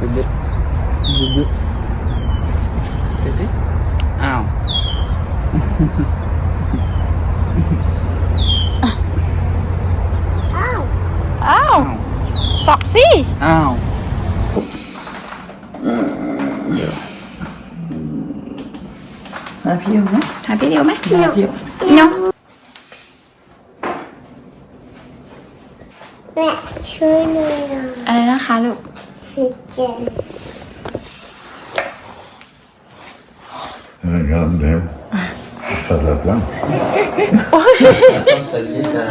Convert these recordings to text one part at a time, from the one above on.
Bibit. Bibit. Bibit. อ้าวอ้าว อ้าวสอกสิอ้าวหาพี่ไหมหาพี่เดียวไหมหาพี่เนาะแม่ช่วยหน่อยนะอะไรนะคะลูกเจ็บ Regarde, faire de la plante. Ça glisse à...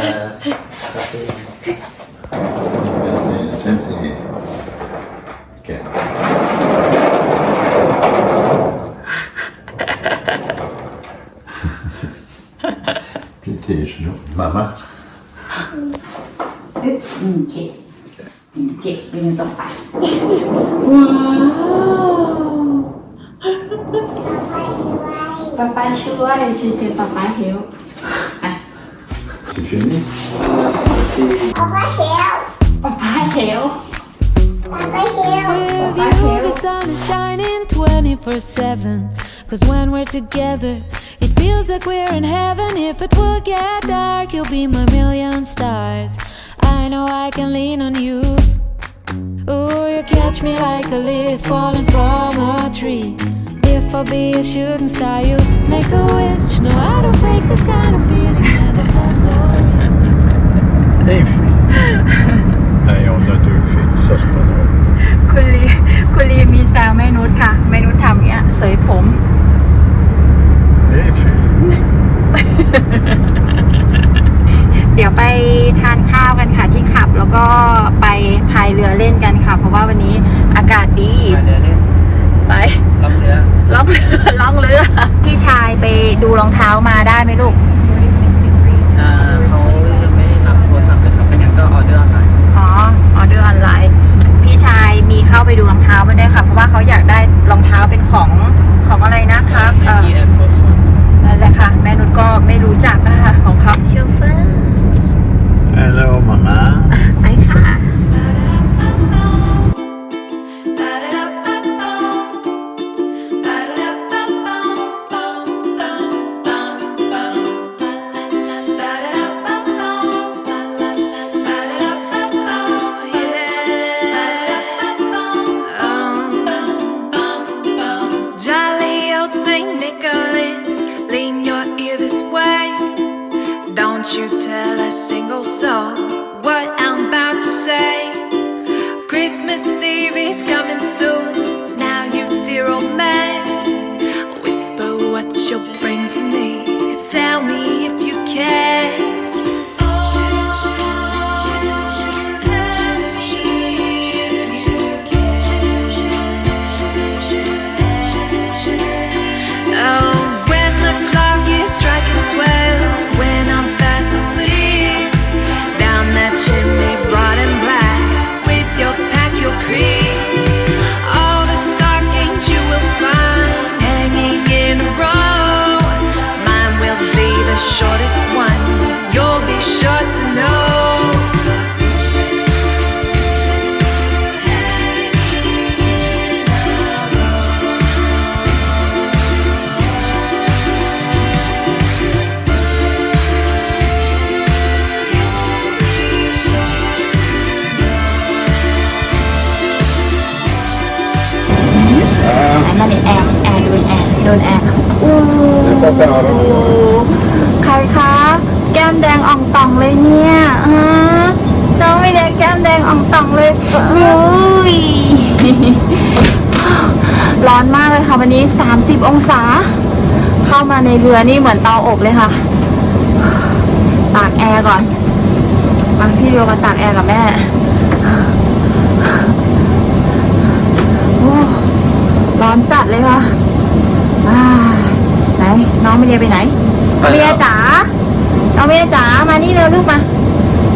Tiens, t'es... Ok. Puis tes genoux. Maman. อืมโอเคอืมโอเคเดินต่อไป ป้าช่วย ป้าป้าช่วยชีเซป้าป้าเฮลอะ C'est fini? ป้า ป้าเขียวป้าป้าเฮลป้าป้าเขียว With you, the sun is shining 24 7. Cause when we're together, it feels like we're in heaven. If it will get dark, you'll be my million stars. I know I can lean on you. Ooh, you catch me like a leaf falling from a tree. If I be a shooting star, you make a wish. No, I don't fake this kind of feeling. Never felt so. Les filles. hey, on a deux filles. Ça, c'est pas drôle. คุณลีคุณลีมีแซวแม่นุชค่ะ แม่นุชทำเงี้ยเสยผม รองเท้ามาได้ไหมลูก อ่าเขายังไม่รับโทรศัพท์เลยครับไม่งั้นก็ออเดอร์ออนไลน์อ๋อ ออเดอร์ออนไลน์ พี่ชายมีเข้าไปดูรองเท้ามาได้วยค่ะ เพราะว่าเขาอยากได้รองเท้าเป็นของของอะไรนะครับเออที่แอร์โฟร์สนั่นแหละค่ะ แม่นุชก็ไม่รู้จักนะคะของเขาเชฟเฟอ ใครคะ แก้มแดงอ่องต่องเลยเนี่ยฮะน้องไม่ได้แก้มแดงอ่องต่องเลยอุ้ยร้อนมากเลยค่ะวันนี้ 30 องศา เข้ามาในเรือนี่เหมือนเตาอบเลยค่ะตากแอร์ก่อนมาพี่เดียมาตากแอร์กับแม่ร้อนจัดเลยค่ะ นน้องไม่เรียไปไหนไปแล้วเมียจ๋าน้องเมียจ๋ามานี่เร็วลูกมา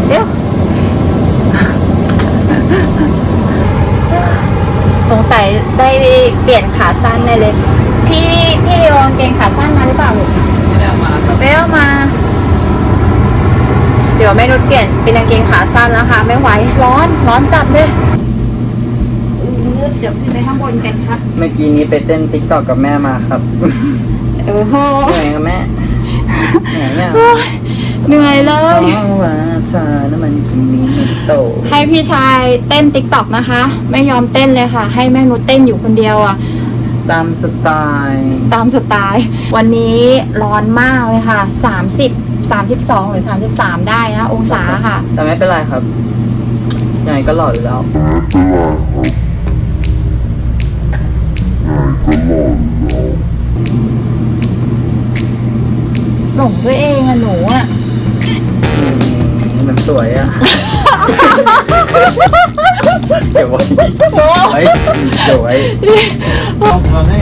เร็วสงสัยได้เปลี่ยนขาสั้นได้เลย พี่พี่เรียวกางเกงขาสั้นมาหรือเปล่าลูกเบลมา เดี๋ยวแม่นุชเปลี่ยนเป็นกางเกงขาสั้นแล้วค่ะไม่ไหวร้อนร้อนจัดเลยเดี๋ยวขึ้นไปข้างบนกันครับ เมื่อกี้นี้ไปเต้นติ๊กตอกกับแม่มาครับ โอ้โหเหนื่อยกับแม่เหนื่อยเนี่ยเหนื่อยเลเพย ราะว่าเธอนั้นมันคิมิโตะให้พี่ชายเต้นติ๊กต็อกนะคะ ไม่ยอมเต้นเลยค่ะ ให้แม่นุชเต้นอยู่คนเดียวอะ ตามสไตล์ตามสไตล์ วันนี้ร้อนมากเลยค่ะ 30 32 หรือ 33 ได้นะ องศาค่ะ แต่ไม่เป็นไรครับยังไงก็หล่ออยู่แล้ว หลงตัวเองอะหนูอะมันสวยอะเก็บไว้ไว้เก็บไว้ทำให้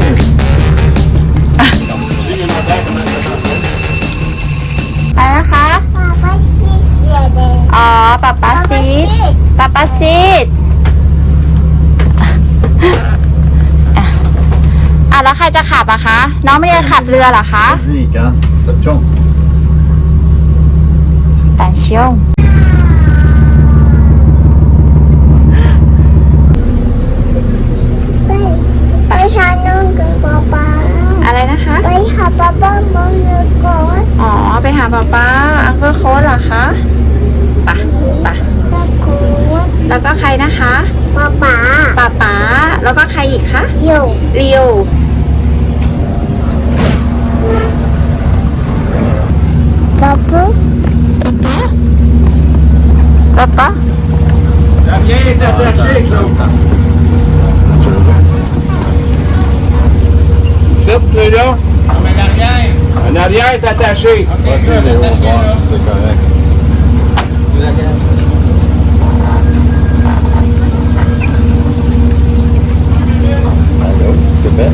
ไปนะคะป๊าป๊าซีเสียเดอ๋อป๊าป๊าซีป๊าป๊าซี แล้วใครจะขับอะคะ น้องไม่ได้ขับเรือเหรอคะ Vas-y, Ika. Attention. แต่เชียวไปไปหาน้องกับป๊าป๊าอะไรนะคะ ไปหาป๊าป๊ามองเงินก่อนอ๋อ ไปหาป๊าป๊าอังเคิลโค้ดเหรอคะไปะปะตะโกนแล้วก็ใครนะคะป๊าป๊าป๊าป๊าแล้วก็ใครอีกคะอยู่ เรียว Papa. Papa? Papa. La vieille est attachée, Claude. Cette, là. Ah, mais l'arrière. En arrière est attaché. Okay, Vas-y, Léo, voir si c'est correct. Allô, Québec?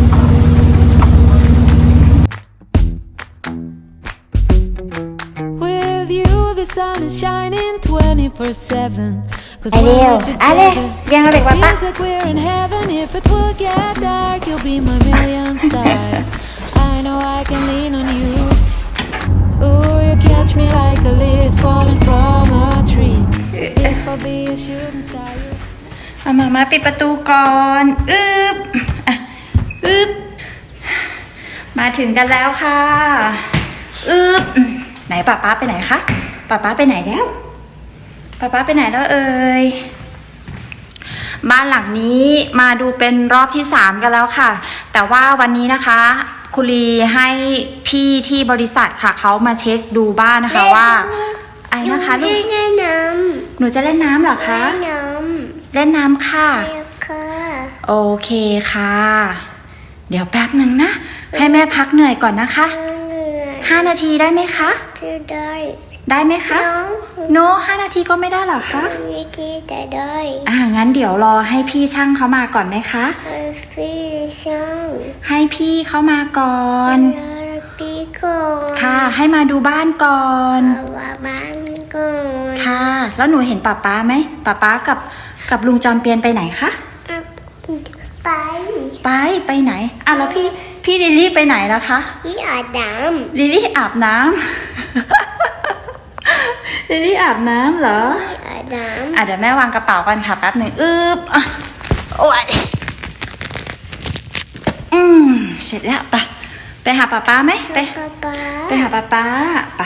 thank you the sun is shining 24 7. Cause Ay, when Leo, we're together, ale, yan ulit, it papa. feels like we're in heaven. If it will get dark, you'll be my million stars. I know I can lean on you. Ooh, you catch me like a leaf falling from a tree. If I'll be a shooting star, you เอามามาปิดประตูก่อนอึบอะอึบมาถึงกันแล้วค่ะอึบไหนป้าป๊าไปไหนคะ ป้าป๊าไปไหนแล้วป้าป๊าไปไหนแล้วเอ่ยบ้านหลังนี้มาดูเป็นรอบที่สามกันแล้วค่ะ แต่ว่าวันนี้นะคะคุรีให้พี่ที่บริษัทค่ะเขามาเช็คดูบ้านนะคะว่าไอ้นะคะลูกเล่นน้หนูจะเล่นน้ำเหรอำคะเล่นน้เล่นน้ำค่ะำเล่นค่ะโอเคค่ะ เดี๋ยวแป๊บหนึ่งนะ ให้แม่พักเหนื่อยก่อนนะคะเหนื่อย5นาทีได้ไหมคะจะได้ ได้ไหมคะน้องโนห้านาทีก็ไม่ได้เหรอคะมีที่จะได้ อ่างั้นเดี๋ยวรอให้พี่ช่างเขามาก่อนไหมคะให้พี่ช่าง ให้พี่เขามาก่อนแล้วพี่ก่อนค่ะ ให้มาดูบ้านก่อนเอาว่าบ้านก่อนค่ะ แล้วหนูเห็นป้าป๊าไหมป้าป๊ากับกับลุงจอมเปียนไปไหนคะอะไป ไปไปไหนอะแล้วพี่พี่ลิลลี่ไปไหนแล้วคะที่อาดามลิลลี่อาบน้ำ ลิลลี่อาบน้ำเหรอที่อาดามอะเดี๋ยวแม่วางกระเป๋ากันค่ะแป๊บหนึ่งอึบอะโอ้ยอืมเสร็จแล้วไปไปหาป้าป้าไหมไปป๊าป๊าไปหาป้าป้าไป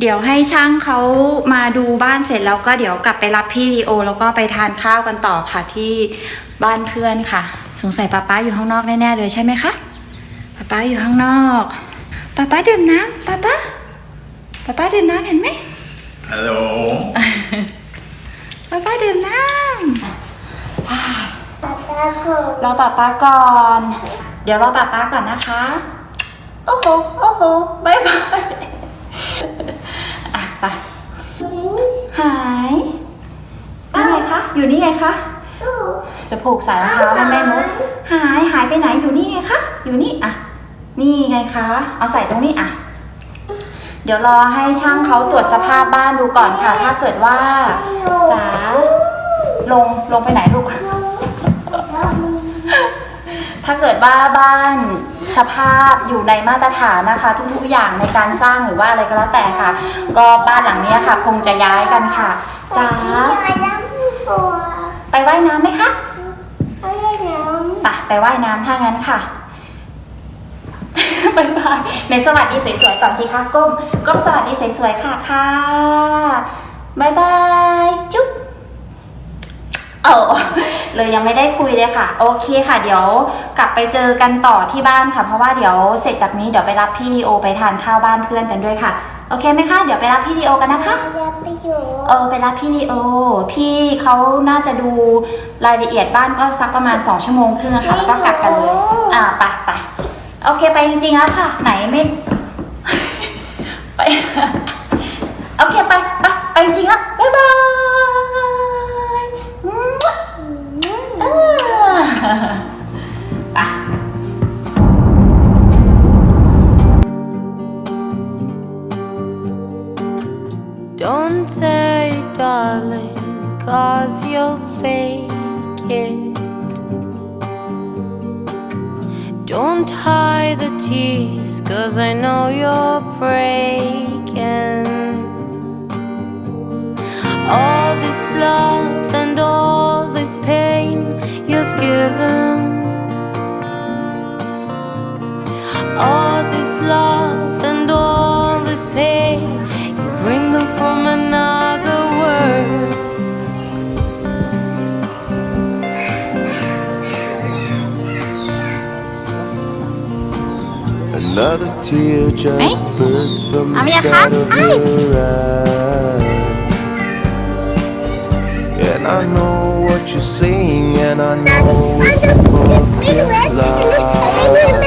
เดี๋ยวให้ช่างเขามาดูบ้านเสร็จแล้วก็เดี๋ยวกลับไปรับพี่ลีโอ แล้วก็ไปทานข้าวกันต่อค่ะที่บ้านเพื่อนค่ะ สงสัยป้าป้าอยู่ข้างนอกแน่ๆเลยใช่ไหมคะป้าป้าอยู่ข้างนอกป้าป้าดื่มน้ำป้าป้า ป้าป้าดื่มน้ำเห็นไหม Allô? ป้าป้าดื่มน้ป๊าป๊าก่อนำรอป้าป้าก่อน เดี๋ยวรอป้าป้าก่อนนะคะ โอ้โห โอ้โหบายบายอะไปหายนี่ไงคะ อยู่นี่ไงคะจะผูกสายรองเท้าให้แม่นุชหายหายไปไหนอยู่นี่ไงคะ อยู่นี่อะ นี่ไงคะ เอาใส่ตรงนี้อะ เดี๋ยวรอให้ช่างเขาตรวจสภาพบ้านดูก่อนค่ะ ถ้าเกิดว่าจ๋าลงลงไปไหนลูกถถ้าเกิดว่าบ้านสภาพอยู่ในมาตรฐานนะคะ ทุกๆอย่างในการสร้างหรือว่าอะไรก็แล้วแต่ค่ะ ก็บ้านหลังเนี้ยค่ะ คงจะย้ายกันค่ะจ้าไปน้ำตัวไปว่ายน้ำไหมคะไปเล่นน้ไปไปว่ายน้ำถ้างั้นค่ะ บายบายในสวัสดีสวยๆก่อนสิคะก้มก้มสวัสดีสวยๆค่ะค่ะบายบายจุ๊บเออเลยยังไม่ได้คุยเลยค่ะ โอเคค่ะ เดี๋ยวกลับไปเจอกันต่อที่บ้านค่ะ เพราะว่าเดี๋ยวเสร็จจากนี้เดี๋ยวไปรับพี่ลีโอไปทานข้าวบ้านเพื่อนกันด้วยค่ะ โอเคไหมคะเดี๋ยวไปรับพี่ลีโอกันนะคะำอย่าไปอยู่เออไปรับพี่ลีโอ พี่เขาน่าจะดูรายละเอียดบ้านก็สักประมาณ2ชั่วโมงครึ่งอะค่ะแล้วก็กลับกันเลย อ่าไปไป โอเคไปจริงๆแล้วค่ะ ไหนไม่ ไป โอเคไปไปไปจริงๆแล้วบ๊ายบายมั่วอ่าไป Don't say, darling, cause you'll fake it. Don't hide the tears, cause I know you're breaking. All this love and all this pain you've given. Another tear just bursts from the side of her eye. And I know what you're saying, and I know it's for your life.